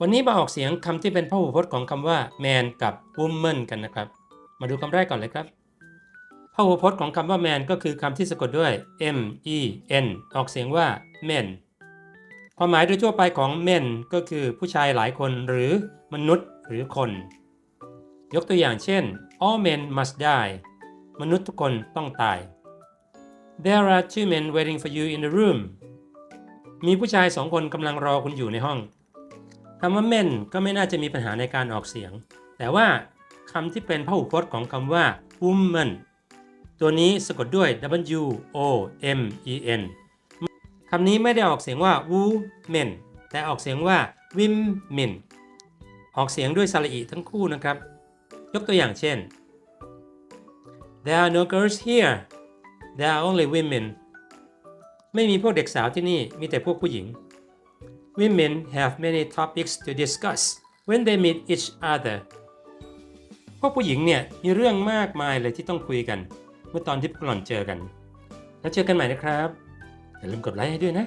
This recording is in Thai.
วันนี้มาออกเสียงคำที่เป็นพหูพจน์ของคำว่า man กับ woman กันนะครับ มาดูคำแรกก่อนเลยครับพหูพจน์ของคำว่า man ก็คือคำที่สะกดด้วย m e n ออกเสียงว่า men ความหมายโดยทั่วไปของ men ก็คือผู้ชายหลายคนหรือมนุษย์หรือคน ยกตัวอย่างเช่น all men must die มนุษย์ทุกคนต้องตาย There are two men waiting for you in the room มีผู้ชายสองคนกำลังรอคุณอยู่ในห้อง คำว่า men ก็ไม่น่าจะมีปัญหาในการออกเสียง แต่ว่าคำที่เป็นพหูพจน์ของคำว่า woman ตัวนี้สะกดด้วย w o m e n คำนี้ไม่ได้ออกเสียงว่า women แต่ออกเสียงว่า women ออกเสียงด้วยสระอีทั้งคู่นะครับ ยกตัวอย่างเช่น There are no girls here There are only women ไม่มีพวกเด็กสาวที่นี่มีแต่พวกผู้หญิง Women have many topics to discuss when they meet each other พวกผู้หญิงเนี่ยมีเรื่องมากมายเลยที่ต้องคุยกัน เมื่อตอนที่พวกหล่อนเจอกัน แล้วเจอกันใหม่นะครับ อย่าลืมกดไลค์ให้ด้วยนะ